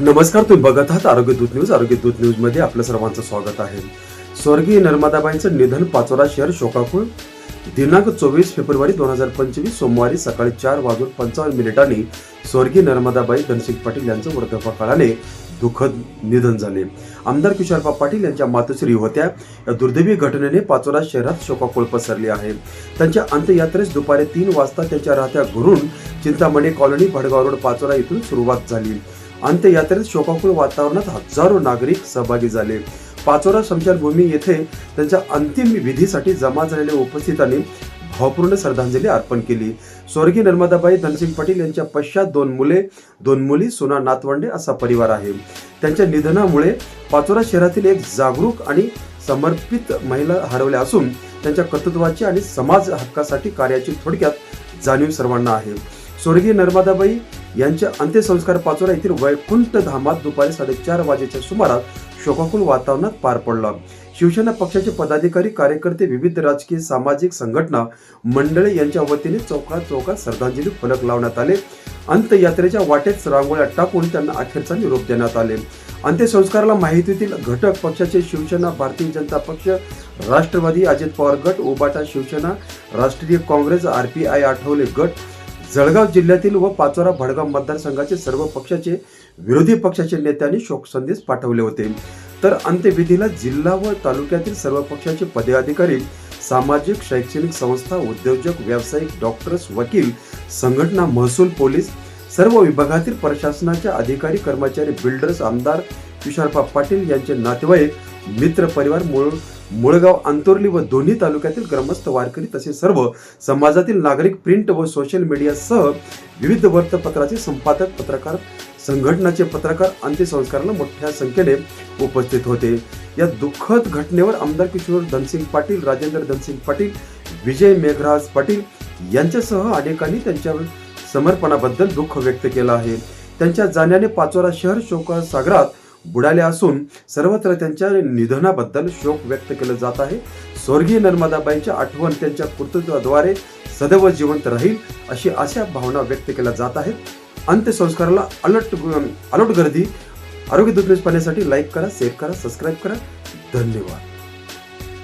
नमस्कार तुम्ही बघत आहात आरोग्य दूत न्यूज. आरोग्य दूत न्यूजमध्ये आपलं सर्वांचं स्वागत आहे. स्वर्गीय नर्मदाबाईंचं निधन पाचोरा शहर शोकाकुळ. दिनांक चोवीस फेब्रुवारी दोन हजार पंचवीस सोमवारी सकाळी चार वाजून पंचावन्न मिनिटांनी स्वर्गीय नर्मदाबाई धनसिंग पाटील यांचं वृद्धापकाळाने दुःखद निधन झाले. आमदार किशोरबा पाटील यांच्या मातोश्री होत्या. या दुर्दैवी घटनेने पाचोरा शहरात शोकाकुळ पसरली आहे. त्यांच्या अंत्ययात्रेस दुपारी तीन वाजता त्यांच्या राहत्या घरून चिंतामणी कॉलनी भडगाव रोड पाचोरा इथून सुरुवात झाली. अंत्ययात्रेत शोकाकुळ वातावरणात हजारो नागरिक सहभागी झाले. पाचोरा शमशानभूमी येथे त्यांच्या अंतिम विधीसाठी जमा झालेल्या उपस्थितांनी भावपूर्ण श्रद्धांजली अर्पण केली. स्वर्गीय नर्मदाबाई धनसिंग पाटील यांच्या पश्चात दोन मुले दोन मुली सुना नातवंडे असा परिवार आहे. त्यांच्या निधनामुळे पाचोरा शहरातील एक जागरूक आणि समर्पित महिला हरवल्या असून त्यांच्या कर्तृत्वाची आणि समाज हक्कासाठी कार्याची थोडक्यात जाणीव सर्वांना आहे. स्वर्गीय नर्मदाबाई यांचे अंत्यसंस्कार पाचोरा येथील वैकुंठ धामात दुपारी साडेचार वाजेच्या सुमारास शोकाकुल वातावरणात पार पडला. शिवसेना पक्षाचे पदाधिकारी कार्यकर्ते विविध राजकीय सामाजिक संघटना मंडळे यांच्या वतीने चौकात चौकात श्रद्धांजली फलक लावण्यात आले. अंत्ययात्रेच्या वाटेत रांगोळ्या टाकून त्यांना अखेरचा निरोप देण्यात आले. अंत्यसंस्काराला माहितीतील घटक पक्षाचे शिवसेना भारतीय जनता पक्ष राष्ट्रवादी अजित पवार गट उबाटा Shivsena Rashtriya Congress R P I Athawale गट जळगाव जिल्ह्यातील व पाचोरा भडगाव मतदारसंघाचे सर्व पक्षाचे विरोधी पक्षाचे नेत्यांनी शोक संदेश पाठवले होते. तर अंत्यविधीला जिल्हा व तालुक्यातील सर्व पक्षाचे पदाधिकारी सामाजिक शैक्षणिक संस्था उद्योजक व्यावसायिक डॉक्टर्स वकील संघटना महसूल पोलीस सर्व विभागातील प्रशासनाचे अधिकारी कर्मचारी बिल्डर्स आमदार तुषारपा पाटील यांचे नातेवाईक मित्र परिवार मूळ मुळगाव अंतोर्ली व दोन्ही तालुक्यातील ग्रामस्थ वारकरी तसेच सर्व समाजातील नागरिक प्रिंट व सोशल मीडियासह विविध वृत्तपत्राचे संपादक पत्रकार संघटनाचे पत्रकार अंत्यसंस्काराला मोठ्या संख्येने उपस्थित होते. या दुःखद घटनेवर आमदार किशोर धनसिंग पाटील राजेंद्र धनसिंग पाटील विजय मेघराज पाटील यांच्यासह अनेकांनी त्यांच्या समर्पणाबद्दल दुःख व्यक्त केलं आहे. त्यांच्या जाण्याने पाचोरा शहर शोकसागरात बुडाले असून सर्वत्र त्यांच्या निधनाबद्दल शोक व्यक्त केलं जात आहे. स्वर्गीय नर्मदाबाईंच्या आठवण त्यांच्या कर्तृत्वाद्वारे सदैव जिवंत राहील अशी अशा भावना व्यक्त केल्या जात आहेत. अंत्यसंस्काराला अलर्ट अलर्ट गर्दी. आरोग्य दूत पाहण्यासाठी लाईक करा शेअर करा सबस्क्राईब करा. धन्यवाद.